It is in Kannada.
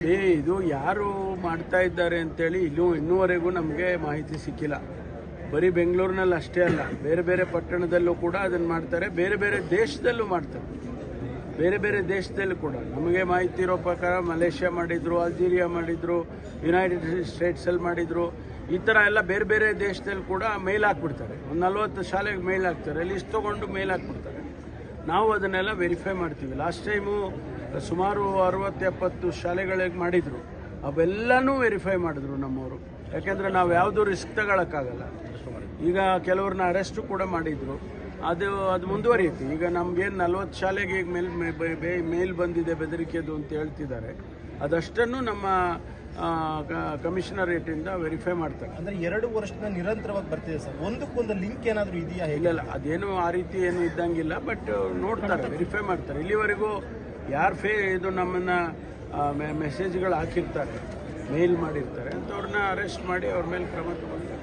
ಏ, ಇದು ಯಾರು ಮಾಡ್ತಾ ಇದ್ದಾರೆ ಅಂತೇಳಿ ಇನ್ನೂ ಇನ್ನೂವರೆಗೂ ನಮಗೆ ಮಾಹಿತಿ ಸಿಕ್ಕಿಲ್ಲ. ಬರೀ ಬೆಂಗಳೂರಿನಲ್ಲಿ ಅಷ್ಟೇ ಅಲ್ಲ, ಬೇರೆ ಬೇರೆ ಪಟ್ಟಣದಲ್ಲೂ ಕೂಡ ಅದನ್ನು ಮಾಡ್ತಾರೆ, ಬೇರೆ ಬೇರೆ ದೇಶದಲ್ಲೂ ಮಾಡ್ತಾರೆ. ಬೇರೆ ಬೇರೆ ದೇಶದಲ್ಲೂ ಕೂಡ. ನಮಗೆ ಮಾಹಿತಿ ಇರೋ ಪ್ರಕಾರ ಮಲೇಷ್ಯಾ ಮಾಡಿದರು, ಅಲ್ಜೀರಿಯಾ ಮಾಡಿದರು ಯುನೈಟೆಡ್ ಸ್ಟೇಟ್ಸಲ್ಲಿ ಮಾಡಿದರು, ಈ ಥರ ಎಲ್ಲ ಬೇರೆ ಬೇರೆ ದೇಶದಲ್ಲಿ ಕೂಡ ಮೇಲ್ ಹಾಕ್ಬಿಡ್ತಾರೆ. ಒಂದು ನಲ್ವತ್ತು ಶಾಲೆಗೆ ಮೇಲ್ ಹಾಕ್ತಾರೆ ಲಿಸ್ಟ್ ತೊಗೊಂಡು ಮೇಲ್ ಹಾಕ್ಬಿಡ್ತಾರೆ. ನಾವು ಅದನ್ನೆಲ್ಲ ವೆರಿಫೈ ಮಾಡ್ತೀವಿ. ಲಾಸ್ಟ್ ಟೈಮು ಸುಮಾರು ಅರವತ್ತು ಎಪ್ಪತ್ತು ಶಾಲೆಗಳಿಗೆ ಮಾಡಿದರು. ಅವೆಲ್ಲನೂ ವೆರಿಫೈ ಮಾಡಿದ್ರು ನಮ್ಮವರು. ಯಾಕೆಂದರೆ ನಾವು ಯಾವುದೂ ರಿಸ್ಕ್ ತಗೊಳಕ್ಕಾಗಲ್ಲ. ಈಗ ಕೆಲವ್ರನ್ನ ಅರೆಸ್ಟು ಕೂಡ ಮಾಡಿದರು. ಅದು ಅದು ಮುಂದುವರಿಯುತ್ತೆ. ಈಗ ನಮ್ಗೇನು ನಲ್ವತ್ತು ಶಾಲೆಗೆ ಈಗ ಮೇಲ್ ಮೇಲ್ ಬಂದಿದೆ, ಬೆದರಿಕೆದು ಅಂತ ಹೇಳ್ತಿದ್ದಾರೆ. ಅದಷ್ಟನ್ನು ನಮ್ಮ ಕಮಿಷನರೇಟಿಂದ ವೆರಿಫೈ ಮಾಡ್ತಾರೆ. ಅಂದ್ರೆ ಎರಡು ವರ್ಷದ ನಿರಂತರವಾಗಿ ಬರ್ತಿದೆ ಸರ್. ಒಂದಕ್ಕೊಂದು ಲಿಂಕ್ ಏನಾದರೂ ಇದೆಯಾ ಇಲ್ಲ ಇಲ್ಲ ಅದೇನು ಆ ರೀತಿ ಏನು ಇದ್ದಂಗಿಲ್ಲ ಬಟ್ ನೋಡ್ತಾರೆ ವೆರಿಫೈ ಮಾಡ್ತಾರೆ. ಇಲ್ಲಿವರೆಗೂ ಯಾರು ಫೇ ಇದು ನಮ್ಮನ್ನು ಮೆಸೇಜ್ಗಳು ಹಾಕಿರ್ತಾರೆ ಮೇಲ್ ಮಾಡಿರ್ತಾರೆ ಅಂಥವ್ರನ್ನ ಅರೆಸ್ಟ್ ಮಾಡಿ ಅವ್ರ ಮೇಲೆ ಕ್ರಮ ತಗೊಳ್ತಾರೆ